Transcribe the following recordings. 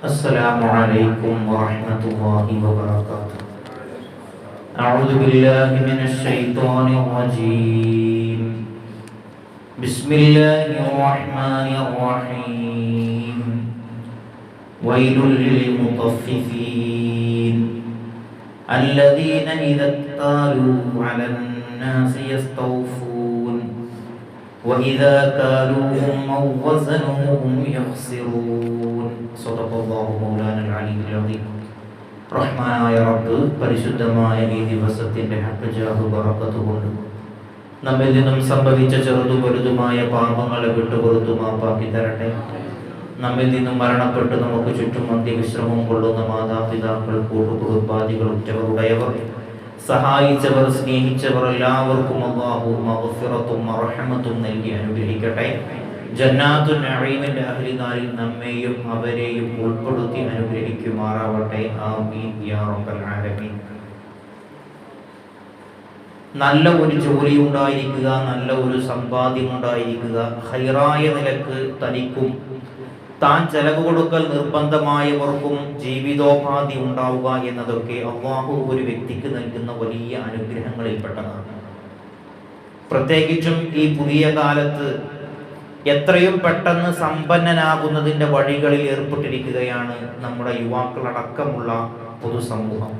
السلام عليكم ورحمة الله وبركاته. أعوذ بالله من الشيطان الرجيم. بسم الله الرحمن الرحيم. ويل للمطففين. الذين إذا اكتالوا على الناس يستوفون. وإذا كالوهم أو وزنوهم يخسرون. റഹ്മാനായ റബ്ബ് പരിശുദ്ധമായ ഈ ദിവസത്തിന്റെ ഹക്കജാഹു പറക്കത്തുകൊണ്ട് നമ്മിൽ നിന്നും സംഭവിച്ച ചെറുതും വലുതുമായ പാപങ്ങളെ വിട്ടുപുറത്തു മാപ്പാക്കി തരട്ടെ. നമ്മിൽ നിന്നും മരണപ്പെട്ട് നമുക്ക് ചുറ്റും അന്ത്യവിശ്രമം കൊള്ളുന്ന മാതാപിതാക്കൾ കൂട്ടുകുടുംബാദികൾ ഉറ്റവരുടയവർ സഹായിച്ചവർ സ്നേഹിച്ചവർ എല്ലാവർക്കും അള്ളാഹു മഹഫിറത്തും അർഹമത്തും നൽകി അനുഗ്രഹിക്കട്ടെ. ജന്നാത്തു നഴീമിന്റെ അഹ്ലിനാരിൽ നമ്മെയും അവരെയും ഉൾപ്പെടുത്തി അനുഗ്രഹിക്കുമാറാവട്ടെ. ആമീൻ. യാ റബ്ബൽ ആലമീൻ. നല്ല ഒരു ജോലി ഉണ്ടായിരിക്കുക നല്ല ഒരു സമ്പാദ്യം ഉണ്ടായിരിക്കുക ഹൈറായ നിലയ്ക്ക് തനിക്കും താൻ ചെലവ് കൊടുക്കൽ നിർബന്ധമായവർക്കും ജീവിതോപാധി ഉണ്ടാവുക എന്നതൊക്കെ അള്ളാഹു ഒരു വ്യക്തിക്ക് നൽകുന്ന വലിയ അനുഗ്രഹങ്ങളിൽപ്പെട്ടതാണ്. പ്രത്യേകിച്ചും ഈ പുതിയ കാലത്ത് എത്രയും പെട്ടെന്ന് സമ്പന്നനാകുന്നതിന്റെ വഴികളിൽ ഏർപ്പെട്ടിരിക്കുകയാണ് നമ്മുടെ യുവാക്കളടക്കമുള്ള പൊതുസമൂഹം.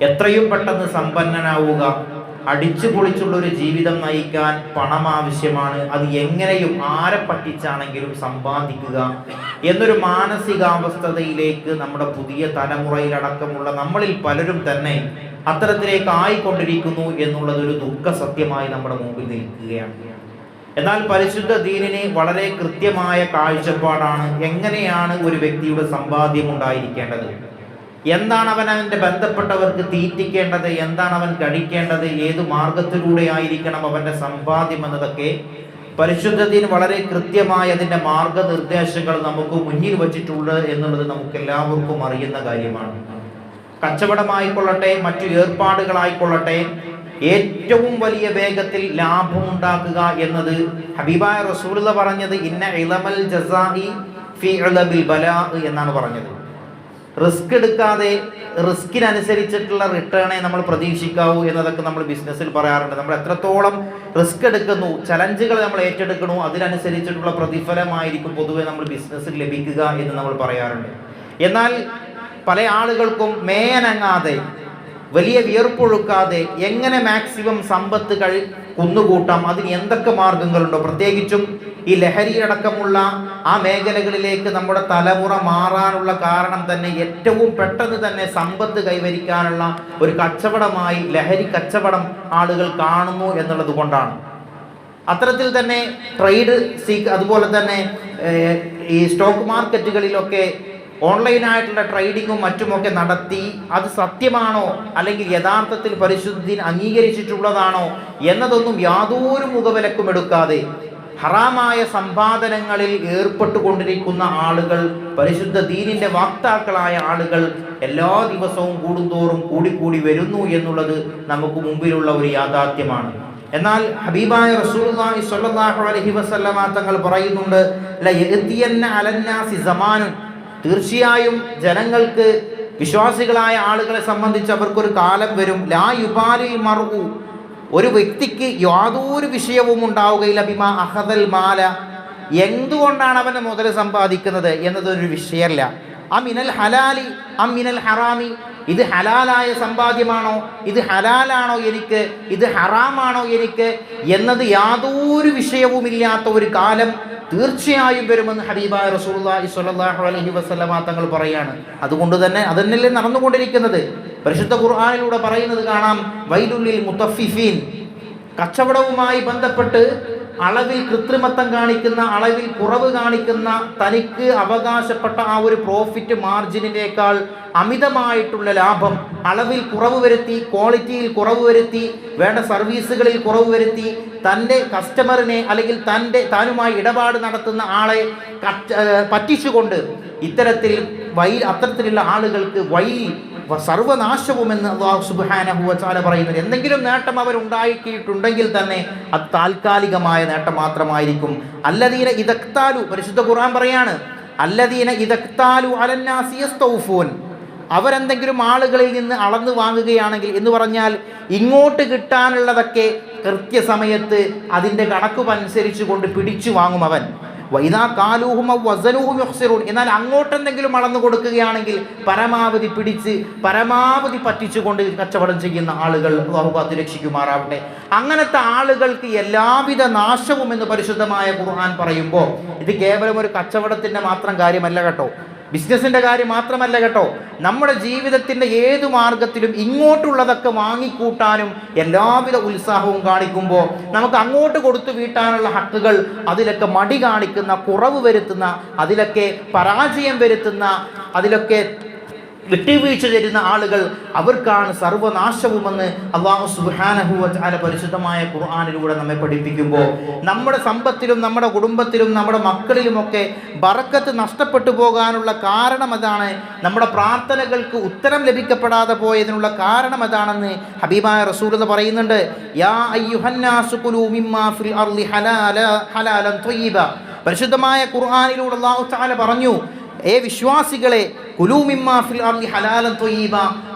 എത്രയും പെട്ടെന്ന് സമ്പന്നനാവുക അടിച്ചു പൊളിച്ചുള്ള ഒരു ജീവിതം നയിക്കാൻ പണം ആവശ്യമാണ് അത് എങ്ങനെയും ആരെ പറ്റിച്ചാണെങ്കിലും സമ്പാദിക്കുക എന്നൊരു മാനസികാവസ്ഥതയിലേക്ക് നമ്മുടെ പുതിയ തലമുറയിലടക്കമുള്ള നമ്മളിൽ പലരും തന്നെ അത്തരത്തിലേക്ക് ആയിക്കൊണ്ടിരിക്കുന്നു എന്നുള്ളതൊരു ദുഃഖ സത്യമായി നമ്മുടെ മുമ്പിൽ നിൽക്കുകയാണ്. എന്നാൽ പരിശുദ്ധ ദീനിന് വളരെ കൃത്യമായ കാഴ്ചപ്പാടാണ് എങ്ങനെയാണ് ഒരു വ്യക്തിയുടെ സമ്പാദ്യം ഉണ്ടായിരിക്കേണ്ടത്? എന്താണ് അവൻ അവന്റെ ബന്ധപ്പെട്ടവർക്ക് തീറ്റിക്കേണ്ടത്? എന്താണ് അവൻ കഴിക്കേണ്ടത് ഏത് മാർഗത്തിലൂടെ ആയിരിക്കണം അവന്റെ സമ്പാദ്യം എന്നതൊക്കെ പരിശുദ്ധത്തിന് വളരെ കൃത്യമായ അതിന്റെ മാർഗനിർദ്ദേശങ്ങൾ നമുക്ക് മുന്നിൽ വച്ചിട്ടുണ്ട് എന്നുള്ളത് നമുക്ക് എല്ലാവർക്കും അറിയുന്ന കാര്യമാണ്. കച്ചവടമായിക്കൊള്ളട്ടെ മറ്റു ഏർപ്പാടുകളായിക്കൊള്ളട്ടെ ഏറ്റവും വലിയ വേഗത്തിൽ ലാഭമുണ്ടാക്കുക എന്നത് ഹബീബായ റസൂല പറഞ്ഞത് ഇന്ന ഇളമൽ ജസാഇ എന്നാണ് പറഞ്ഞത്. റിസ്ക് എടുക്കാതെ റിസ്കിനനുസരിച്ചിട്ടുള്ള റിട്ടേണെ നമ്മൾ പ്രതീക്ഷിക്കാവൂ എന്നതൊക്കെ നമ്മൾ ബിസിനസ്സിൽ പറയാറുണ്ട്. നമ്മൾ എത്രത്തോളം റിസ്ക് എടുക്കുന്നു ചലഞ്ചുകൾ നമ്മൾ ഏറ്റെടുക്കണു അതിനനുസരിച്ചിട്ടുള്ള പ്രതിഫലമായിരിക്കും പൊതുവെ നമ്മൾ ബിസിനസ്സിൽ ലഭിക്കുക എന്ന് നമ്മൾ പറയാറുണ്ട്. എന്നാൽ പല ആളുകൾക്കും മേയനങ്ങാതെ വലിയ വിയർപ്പൊഴുക്കാതെ എങ്ങനെ മാക്സിമം സമ്പത്ത് കഴി കുന്നുകൂട്ടാം? അതിന് എന്തൊക്കെ മാർഗങ്ങളുണ്ടോ? പ്രത്യേകിച്ചും ഈ ലഹരി അടക്കമുള്ള ആ മേഖലകളിലേക്ക് നമ്മുടെ തലമുറ മാറാനുള്ള കാരണം തന്നെ ഏറ്റവും പെട്ടെന്ന് തന്നെ സമ്പത്ത് കൈവരിക്കാനുള്ള ഒരു കച്ചവടമായി ലഹരി കച്ചവടം ആളുകൾ കാണുന്നു എന്നുള്ളത് കൊണ്ടാണ്. അത്തരത്തിൽ തന്നെ ട്രേഡ് സീക്ക് അതുപോലെ തന്നെ ഈ സ്റ്റോക്ക് മാർക്കറ്റുകളിലൊക്കെ ഓൺലൈനായിട്ടുള്ള ട്രേഡിങ്ങും മറ്റുമൊക്കെ നടത്തി അത് സത്യമാണോ? അല്ലെങ്കിൽ യഥാർത്ഥത്തിൽ പരിശുദ്ധി അംഗീകരിച്ചിട്ടുള്ളതാണോ? എന്നതൊന്നും യാതൊരു മുഖവിലക്കും എടുക്കാതെ ഹറാമായ സമ്പാദനങ്ങളിൽ ഏർപ്പെട്ടുകൊണ്ടിരിക്കുന്ന ആളുകൾ പരിശുദ്ധ ദീനിന്റെ വാക്താക്കളായ ആളുകൾ എല്ലാ ദിവസവും കൂടുന്തോറും കൂടിക്കൂടി വരുന്നു എന്നുള്ളത് നമുക്ക് മുമ്പിലുള്ള ഒരു യാഥാർത്ഥ്യമാണ്. എന്നാൽ ഹബീബായ റസൂലുള്ളാഹി സ്വല്ലല്ലാഹു അലൈഹി വസല്ലമ തങ്ങൾ പറയുന്നുണ്ട് തീർച്ചയായും ജനങ്ങൾക്ക് വിശ്വാസികളായ ആളുകളെ സംബന്ധിച്ച് അവർക്കൊരു കാലം വരും. ലാ യുപാലി മറു ഒരു വ്യക്തിക്ക് യാതൊരു വിഷയവും ഉണ്ടാവുകയില്ല. ബിമാ അഹദൽ മാല. എന്തുകൊണ്ടാണ് അവന് മുതൽ സമ്പാദിക്കുന്നത്? എന്നതൊരു വിഷയമല്ല. അമിനൽ ഹലാലി അമിനൽ ഹറാമി. ഇത് ഹലാലായ സമ്പാദ്യമാണോ? ഇത് ഹലാലാണോ എനിക്ക്? ഇത് ഹറാമാണോ എനിക്ക്? എന്നത് യാതൊരു വിഷയവുമില്ലാത്ത ഒരു കാലം തീർച്ചയായും വരുമെന്ന് ഹബീബായ റസൂലുള്ളാഹി സ്വല്ലല്ലാഹു അലൈഹി വസല്ലമ തങ്ങൾ പറയാണ്. അതുകൊണ്ട് തന്നെ അതന്നല്ലേ നടന്നുകൊണ്ടിരിക്കുന്നത്. പരിശുദ്ധ ഖുർആാനിലൂടെ പറയുന്നത് കാണാം വൈലുള്ളിൽ മുത്തഫിഫീൻ. കച്ചവടവുമായി ബന്ധപ്പെട്ട് അളവിൽ കൃത്രിമത്വം കാണിക്കുന്ന അളവിൽ കുറവ് കാണിക്കുന്ന തനിക്ക് അവകാശപ്പെട്ട ആ ഒരു പ്രോഫിറ്റ് മാർജിനിനേക്കാൾ അമിതമായിട്ടുള്ള ലാഭം അളവിൽ കുറവ് വരുത്തി ക്വാളിറ്റിയിൽ കുറവ് വരുത്തി വേണ്ട സർവീസുകളിൽ കുറവ് വരുത്തി തന്റെ കസ്റ്റമറിനെ അല്ലെങ്കിൽ തന്റെ താനുമായി ഇടപാട് നടത്തുന്ന ആളെ പറ്റിച്ചുകൊണ്ട് ഇത്തരത്തിൽ വൈ അത്തരത്തിലുള്ള ആളുകൾക്ക് വൈ സർവനാശവുമെന്ന് അള്ളാഹു സുബാനഹു വച്ചാല പറയുന്നത്. എന്തെങ്കിലും നേട്ടം അവരുണ്ടാക്കിയിട്ടുണ്ടെങ്കിൽ തന്നെ അത് താൽക്കാലികമായ നേട്ടം മാത്രമായിരിക്കും. അല്ലതീന ഇതക്താലു പരിശുദ്ധ ഖുർആൻ പറയാണ് അല്ലദീന ഇതക്താലു അലന്നാസിയോൻ അവരെന്തെങ്കിലും ആളുകളിൽ നിന്ന് അളന്നു വാങ്ങുകയാണെങ്കിൽ എന്ന് പറഞ്ഞാൽ ഇങ്ങോട്ട് കിട്ടാനുള്ളതൊക്കെ കൃത്യസമയത്ത് അതിന്റെ കണക്കുമനുസരിച്ച് കൊണ്ട് പിടിച്ചു വാങ്ങും അവൻ. വൈദാ കാലൂഹും വസലൂഹും യുഹ്സിറൂൻ. എന്നാൽ അങ്ങോട്ടെന്തെങ്കിലും അളന്നു കൊടുക്കുകയാണെങ്കിൽ പരമാവധി പിടിച്ച് പരമാവധി പറ്റിച്ചുകൊണ്ട് കച്ചവടം ചെയ്യുന്ന ആളുകൾ അള്ളാഹു കാത്തു രക്ഷിക്കുമാറാവട്ടെ. അങ്ങനത്തെ ആളുകൾക്ക് എല്ലാവിധ നാശവും എന്ന് പരിശുദ്ധമായ ഖുർആൻ പറയുമ്പോൾ ഇത് കേവലം ഒരു കച്ചവടത്തിന്റെ മാത്രം കാര്യമല്ല കേട്ടോ. ബിസിനസ്സിന്റെ കാര്യം മാത്രമല്ല കേട്ടോ. നമ്മുടെ ജീവിതത്തിന്റെ ഏതു മാർഗത്തിലും ഇങ്ങോട്ടുള്ളതൊക്കെ വാങ്ങിക്കൂട്ടാനും എല്ലാവിധ ഉത്സാഹവും കാണിക്കുമ്പോൾ നമുക്ക് അങ്ങോട്ട് കൊടുത്തു വീട്ടാനുള്ള ഹക്കുകൾ അതിലൊക്കെ മടി കാണിക്കുന്ന കുറവ് വരുത്തുന്ന അതിലൊക്കെ പരാജയം വരുത്തുന്ന അതിലൊക്കെ വിട്ടുവീഴ്ച തരുന്ന ആളുകൾ അവർക്കാണ് സർവനാശവുമെന്ന് അള്ളാഹു സുബാനഹുവല പരിശുദ്ധമായ ഖുർആാനിലൂടെ നമ്മെ പഠിപ്പിക്കുമ്പോൾ. നമ്മുടെ സമ്പത്തിലും നമ്മുടെ കുടുംബത്തിലും നമ്മുടെ മക്കളിലുമൊക്കെ ബറക്കത്ത് നഷ്ടപ്പെട്ടു പോകാനുള്ള കാരണം അതാണ്. നമ്മുടെ പ്രാർത്ഥനകൾക്ക് ഉത്തരം ലഭിക്കപ്പെടാതെ പോയതിനുള്ള കാരണം അതാണെന്ന് ഹബീബായ റസൂലത പറയുന്നുണ്ട്. യാ പരിശുദ്ധമായ ഖുർആാനിലൂടെ അള്ളാഹു പറഞ്ഞു ഏ വിശ്വാസികളെ കുലൂമിമ്മാഫിൽ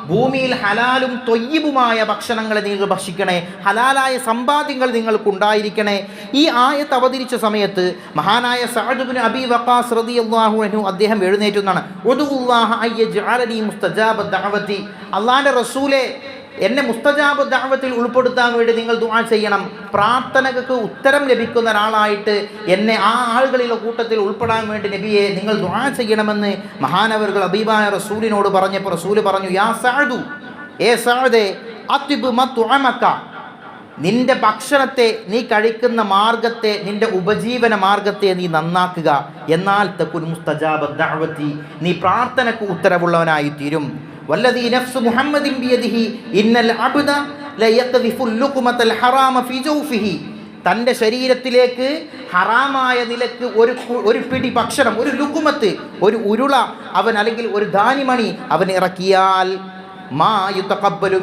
ഭൂമിയിൽ ഹലാലും തൊയ്യബുമായ ഭക്ഷണങ്ങളെ നിങ്ങൾ ഭക്ഷിക്കണേ ഹലാലായ സമ്പാദ്യങ്ങൾ നിങ്ങൾക്കുണ്ടായിരിക്കണേ ഈ ആയത്ത് അവതരിച്ച സമയത്ത് മഹാനായ സഅദുബിൻ അബി വഖാസ് റളിയല്ലാഹു അൻഹു അദ്ദേഹം എഴുന്നേറ്റുന്നതാണ് ഉദുല്ലാഹ അയ്യ മുസ്തജാബ ദഅവതി റസൂലെ എന്നെ മുസ്തജാബ് ദാവത്തിൽ ഉൾപ്പെടുത്താൻ വേണ്ടി നിങ്ങൾ ദുആ ചെയ്യണം. പ്രാർത്ഥനകൾക്ക് ഉത്തരം ലഭിക്കുന്ന ഒരാളായിട്ട് എന്നെ ആ ആളുകളിലെ കൂട്ടത്തിൽ ഉൾപ്പെടാൻ വേണ്ടി നബിയെ നിങ്ങൾ ദുആ ചെയ്യണമെന്ന് മഹാനവറുകൾ അബീബായ റസൂലിനോട് പറഞ്ഞപ്പോൾ റസൂൽ പറഞ്ഞു യാ സാദു ഏ സാദേ അത്തിബ് മത്തുഅമക്ക നിന്റെ ഭക്ഷണത്തെ നീ കഴിക്കുന്ന മാർഗത്തെ നിന്റെ ഉപജീവന മാർഗത്തെ നീ നന്നാക്കുക. എന്നാൽ തക്കുൻ മുസ്തജാബ് ദാവത്തി നീ പ്രാർത്ഥനക്ക് ഉത്തരവുള്ളവനായി തീരും വല്ലദീ നഫ്സു മുഹമ്മദിൻ ബിയദിഹി ഇന്നൽ അബ്ദ ലയഖദിഫു ലുഖ്മത്തൽ ഹറാമ ഫി ജൗഫിഹി. തന്റെ ശരീരത്തിലേക്ക് ഹറാമായ നിലയ്ക്ക് ഒരു ഒരു പിടി ഭക്ഷണം ഒരു ലുക്കുമത്ത് ഒരു ഉരുള അവൻ അല്ലെങ്കിൽ ഒരു ധാനിമണി അവൻ ഇറക്കിയാൽ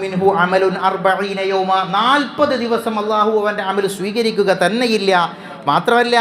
മിൻഹു അമലുൻ അർബഈന യൗമ. 40 ദിവസം അള്ളാഹു അവന്റെ അമൽ സ്വീകരിക്കുക തന്നെയില്ല. മാത്രമല്ല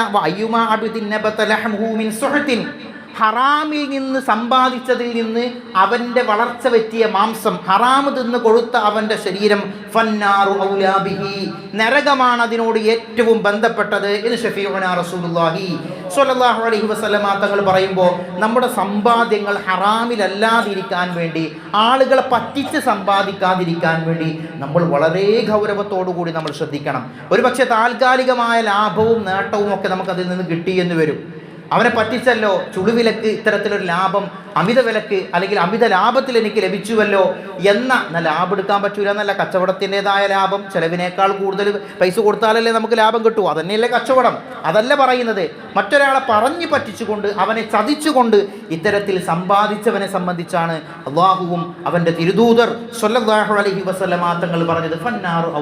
ഹറാമിൽ നിന്ന് സമ്പാദിച്ചതിൽ നിന്ന് അവന്റെ വളർച്ച പറ്റിയ മാംസം ഹറാമ് തിന്ന് കൊഴുത്ത അവന്റെ ശരീരം. ഫന്നാറു ഔലാബിഹി നരകമാണ് അതിനോട് ഏറ്റവും ബന്ധപ്പെട്ടത് എന്ന് ഷഫീഉന റസൂലുള്ളാഹി സ്വല്ലല്ലാഹു അലൈഹി വസല്ലമ തങ്ങൾ പറയുമ്പോൾ നമ്മുടെ സമ്പാദ്യങ്ങൾ ഹറാമിലല്ലാതിരിക്കാൻ വേണ്ടി ആളുകളെ പറ്റിച്ച് സമ്പാദിക്കാതിരിക്കാൻ വേണ്ടി നമ്മൾ വളരെ ഗൗരവത്തോടു കൂടി നമ്മൾ ശ്രദ്ധിക്കണം. ഒരുപക്ഷെ താൽക്കാലികമായ ലാഭവും നേട്ടവും ഒക്കെ നമുക്കതിൽ നിന്ന് കിട്ടി എന്ന് വരും. അവനെ പറ്റിച്ചല്ലോ ചുളുവിലക്ക് ഇത്തരത്തിലൊരു ലാഭം അമിത വിലക്ക് അല്ലെങ്കിൽ അമിത ലാഭത്തിൽ എനിക്ക് ലഭിച്ചുവല്ലോ എന്ന ലാഭം എടുക്കാൻ പറ്റൂല എന്നല്ല കച്ചവടത്തിന്റെതായ ലാഭം ചിലവിനേക്കാൾ കൂടുതൽ പൈസ കൊടുത്താലല്ലേ നമുക്ക് ലാഭം കിട്ടൂ. അതന്നെയല്ലേ കച്ചവടം. അതല്ല പറയുന്നത്. മറ്റൊരാളെ പറഞ്ഞു പറ്റിച്ചുകൊണ്ട് അവനെ ചതിച്ചുകൊണ്ട് ഇത്തരത്തിൽ സമ്പാദിച്ചവനെ സംബന്ധിച്ചാണ് അള്ളാഹുവും അവന്റെ തിരുദൂതർ അലഹി അലൈഹി വസല്ലമ തങ്ങൾ പറഞ്ഞത്.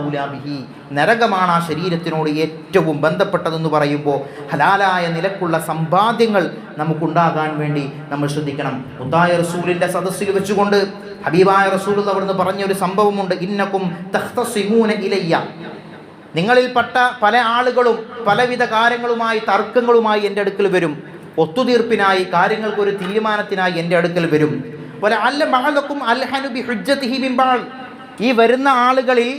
ഔലാബിഹി നരകമാണ് ആ ശരീരത്തിനോട് ഏറ്റവും ബന്ധപ്പെട്ടതെന്ന് പറയുമ്പോൾ ഹലാലായ നിലക്കുള്ള സമ്പാദ്യങ്ങൾ നമുക്കുണ്ടാകാൻ വേണ്ടി നമ്മൾ ശ്രദ്ധിക്കണം. മുത്തായ റസൂലിന്റെ സദസ്സിൽ വെച്ചുകൊണ്ട് ഹബീബായ റസൂൽ അവിടുന്ന് പറഞ്ഞ ഒരു സംഭവമുണ്ട്. ഇന്നക്കും തഖ്തസിമൂന ഇലയ്യ. നിങ്ങളിൽപ്പെട്ട പല ആളുകളും പലവിധ കാര്യങ്ങളുമായി തർക്കങ്ങളുമായി എന്റെ അടുക്കൽ വരും. ഒത്തുതീർപ്പിനായി കാര്യങ്ങൾക്കൊരു തീരുമാനത്തിനായി എന്റെ അടുക്കൽ വരും. പോലെ അല്ല മഹലക്കും അൽഹനുബി ഹുജ്ജത്ത് ഹിബിംബാൾ ഈ വരുന്ന ആളുകളിൽ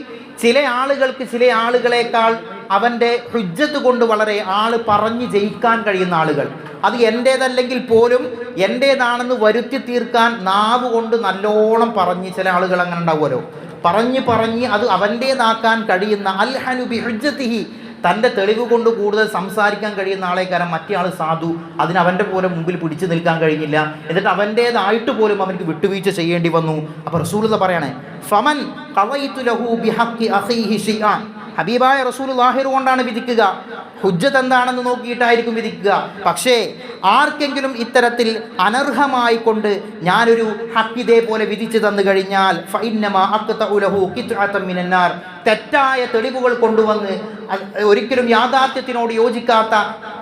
ചില ആളുകൾക്ക് ചില ആളുകളെക്കാൾ അവന്റെ ഹുജ്ജത്ത് കൊണ്ട് വളരെ ആൾ പറഞ്ഞ് ജയിക്കാൻ കഴിയുന്ന ആളുകൾ. അത് എന്റേതല്ലെങ്കിൽ പോലും എന്റേതാണെന്ന് വരുത്തി തീർക്കാൻ നാവ് കൊണ്ട് നല്ലോണം പറഞ്ഞ് ചില ആളുകൾ അങ്ങനെ ഉണ്ടാവുമല്ലോ. പറഞ്ഞ് പറഞ്ഞ് അത് അവന്റേതാക്കാൻ കഴിയുന്ന അൽ ഹനുബി ഹുജ്ജത്തിഹി തന്റെ തെളിവ് കൊണ്ട് കൂടുതൽ സംസാരിക്കാൻ കഴിയുന്ന ആളെ കാരണം മറ്റേ ആൾ സാധു അതിന് അവന്റെ പോലെ മുമ്പിൽ പിടിച്ചു നിൽക്കാൻ കഴിഞ്ഞില്ല. എന്നിട്ട് അവന്റേതായിട്ട് പോലും അവനക്ക് വിട്ടുവീഴ്ച ചെയ്യേണ്ടി വന്നു. അപ്പോൾ റസൂലത പറയണേ ഫമൻ ഖളൈതു ലഹു ബിഹഖി അഖീഹി ഷൈആൻ. ഹബീബായ റസൂൽ ലാഹിർ കൊണ്ടാണ് വിധിക്കുക. ഹുജ്ജത്ത് എന്താണെന്ന് നോക്കിയിട്ടായിരിക്കും വിധിക്കുക. പക്ഷേ ആർക്കെങ്കിലും ഇത്തരത്തിൽ അനർഹമായി കൊണ്ട് ഞാനൊരു ഹക്കിതേ പോലെ വിധിച്ചു തന്നു കഴിഞ്ഞാൽ തെറ്റായ തെളിവുകൾ കൊണ്ടുവന്ന് ഒരിക്കലും യാഥാർത്ഥ്യത്തിനോട് യോജിക്കാത്ത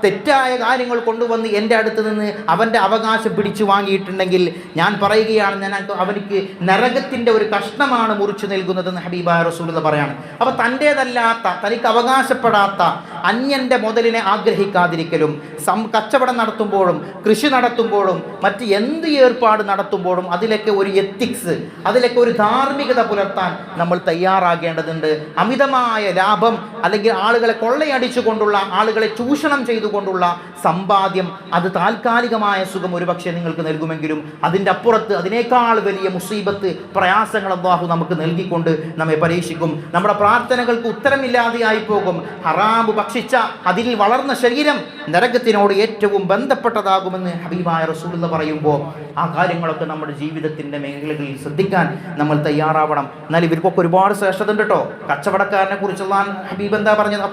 തെറ്റായ കാര്യങ്ങൾ കൊണ്ടുവന്ന് എന്റെ അടുത്ത് നിന്ന് അവന്റെ അവകാശം പിടിച്ചു വാങ്ങിയിട്ടുണ്ടെങ്കിൽ ഞാൻ പറയുകയാണ് ഞാൻ അവനിക്ക് നരകത്തിന്റെ ഒരു കഷ്ണമാണ് മുറിച്ചു നൽകുന്നതെന്ന് ഹബീബ റസൂൽ എന്ന് പറയാണ്. അപ്പോൾ തന്റേതല്ലാത്ത തനിക്ക് അവകാശപ്പെടാത്ത അന്യന്റെ മുതലിനെ ആഗ്രഹിക്കാതിരിക്കലും സം കച്ചവടം നടത്തുമ്പോഴും കൃഷി നടത്തുമ്പോഴും മറ്റ് എന്ത് ഏർപ്പാട് നടത്തുമ്പോഴും അതിലൊക്കെ ഒരു എത്തിക്സ് അതിലൊക്കെ ഒരു ധാർമ്മികത പുലർത്താൻ നമ്മൾ തയ്യാറാകേണ്ടതുണ്ട്. അമിതമായ ലാഭം അല്ലെങ്കിൽ ആളുകളെ കൊള്ളയടിച്ചുകൊണ്ടുള്ള ആളുകളെ ചൂഷണം ചെയ്തുകൊണ്ടുള്ള സമ്പാദ്യം അത് താൽക്കാലികമായ സുഖം ഒരുപക്ഷെ നിങ്ങൾക്ക് നൽകുമെങ്കിലും അതിന്റെ അപ്പുറത്ത് അതിനേക്കാൾ വലിയ മുസീബത്ത് പ്രയാസങ്ങൾ അള്ളാഹു നമുക്ക് നൽകിക്കൊണ്ട് നമ്മെ പരീക്ഷിക്കും. നമ്മുടെ പ്രാർത്ഥനകൾക്ക് ഉത്തരമില്ലാതെയായി പോകും. ഹറാബ് ഭക്ഷിച്ച അതിൽ വളർന്ന ശരീരം നരകത്തിനോട് ഏറ്റവും ബന്ധപ്പെട്ടതാകുമെന്ന് ഹബീബായ റസൂൽ എന്ന് പറയുമ്പോൾ ആ കാര്യങ്ങളൊക്കെ നമ്മുടെ ജീവിതത്തിന്റെ മേഖലകളിൽ ശ്രദ്ധിക്കാൻ നമ്മൾ തയ്യാറാവണം. എന്നാൽ ഇവർക്കൊക്കെ ഒരുപാട് ശ്രേഷ്ഠത ഉണ്ട് കേട്ടോ കച്ചവടക്കാരനെ കുറിച്ചുള്ള ഹബീബ് എന്താ പറഞ്ഞത്?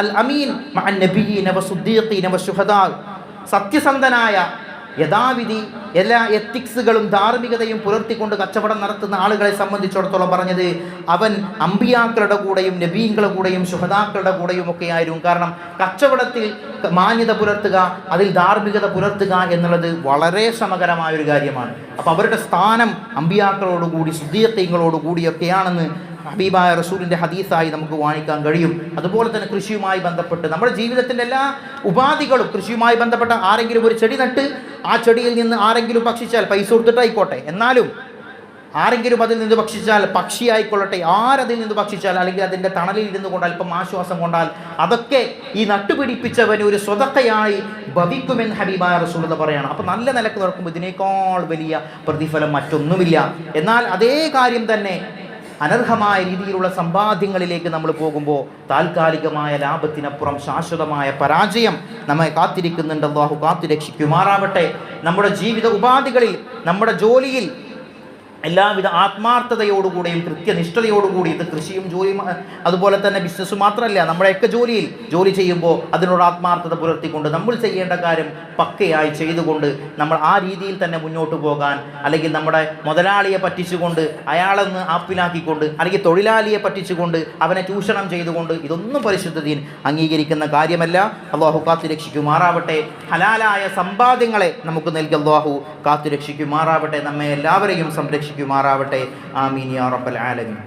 അൽ അമീൻ സത്യസന്ധനായ യഥാവിധി എല്ലാ എത്തിക്സുകളും ധാർമ്മികതയും പുലർത്തിക്കൊണ്ട് കച്ചവടം നടത്തുന്ന ആളുകളെ സംബന്ധിച്ചിടത്തോളം പറഞ്ഞത് അവൻ അമ്പിയാക്കളുടെ കൂടെയും നബീങ്ങളുടെ കൂടെയും ശുഹതാക്കളുടെ കൂടെയും ഒക്കെ ആയിരുന്നു. കാരണം കച്ചവടത്തിൽ മാന്യത പുലർത്തുക അതിൽ ധാർമ്മികത പുലർത്തുക എന്നുള്ളത് വളരെ ശ്രമകരമായ ഒരു കാര്യമാണ്. അപ്പോൾ അവരുടെ സ്ഥാനം അമ്പിയാക്കളോടുകൂടി ശുദ്ധീയത്വങ്ങളോടുകൂടിയൊക്കെയാണെന്ന് ഹബീബായ റസൂലിന്റെ ഹദീസായി നമുക്ക് വാങ്ങിക്കാൻ കഴിയും. അതുപോലെ തന്നെ കൃഷിയുമായി ബന്ധപ്പെട്ട് നമ്മുടെ ജീവിതത്തിന്റെ എല്ലാ ഉപാധികളും കൃഷിയുമായി ബന്ധപ്പെട്ട ആരെങ്കിലും ഒരു ചെടി നട്ട് ആ ചെടിയിൽ നിന്ന് ആരെങ്കിലും ഭക്ഷിച്ചാൽ പൈസ കൊടുത്തിട്ടായിക്കോട്ടെ. എന്നാലും ആരെങ്കിലും അതിൽ നിന്ന് ഭക്ഷിച്ചാൽ പക്ഷിയായിക്കൊള്ളട്ടെ. ആരതിൽ നിന്ന് ഭക്ഷിച്ചാൽ അല്ലെങ്കിൽ അതിന്റെ തണലിൽ ഇരുന്നു കൊണ്ടാൽ ഇപ്പം ആശ്വാസം കൊണ്ടാൽ അതൊക്കെ ഈ നട്ടുപിടിപ്പിച്ചവന് ഒരു സ്വതക്കയായി ഭവിക്കുമെന്ന് ഹബീബായ റസൂൾ എന്ന് പറയാണ്. അപ്പം നല്ല നിലയ്ക്ക് നടക്കുമ്പോൾ ഇതിനേക്കാൾ വലിയ പ്രതിഫലം മറ്റൊന്നുമില്ല. എന്നാൽ അതേ കാര്യം തന്നെ അനർഹമായ രീതിയിലുള്ള സമ്പാദ്യങ്ങളിലേക്ക് നമ്മൾ പോകുമ്പോൾ താൽക്കാലികമായ ലാഭത്തിനപ്പുറം ശാശ്വതമായ പരാജയം നമ്മെ കാത്തിരിക്കുന്നുണ്ട്. അള്ളാഹു കാത്തു രക്ഷിക്കുമാറാവട്ടെ നമ്മുടെ ജീവിത ഉപാധികളിൽ നമ്മുടെ ജോലിയിൽ എല്ലാവിധ ആത്മാർത്ഥതയോടുകൂടിയും കൃത്യനിഷ്ഠതയോടുകൂടി ഇത് കൃഷിയും ജോലിയും അതുപോലെ തന്നെ ബിസിനസ് മാത്രമല്ല നമ്മുടെയൊക്കെ ജോലിയിൽ ജോലി ചെയ്യുമ്പോൾ അതിനോട് ആത്മാർത്ഥത പുലർത്തിക്കൊണ്ട് നമ്മൾ ചെയ്യേണ്ട കാര്യം പക്കയായി ചെയ്തുകൊണ്ട് നമ്മൾ ആ രീതിയിൽ തന്നെ മുന്നോട്ട് പോകാൻ അല്ലെങ്കിൽ നമ്മുടെ മുതലാളിയെ പറ്റിച്ചുകൊണ്ട് അയാളെന്ന് ആപ്പിലാക്കിക്കൊണ്ട് അല്ലെങ്കിൽ തൊഴിലാളിയെ പറ്റിച്ചുകൊണ്ട് അവനെ ചൂഷണം ചെയ്തുകൊണ്ട് ഇതൊന്നും പരിശുദ്ധതയിൽ അംഗീകരിക്കുന്ന കാര്യമല്ല. അള്ളാഹു കാത്തു രക്ഷിക്കുമാറാവട്ടെ ഹലാലായ സമ്പാദ്യങ്ങളെ നമുക്ക് നൽകി അള്ളാഹു കാത്തു രക്ഷിക്കുമാറാവട്ടെ നമ്മെ എല്ലാവരെയും സംരക്ഷിക്കുമാറാവട്ടെ ആമീൻ യാ റബ്ബൽ ആലമീൻ.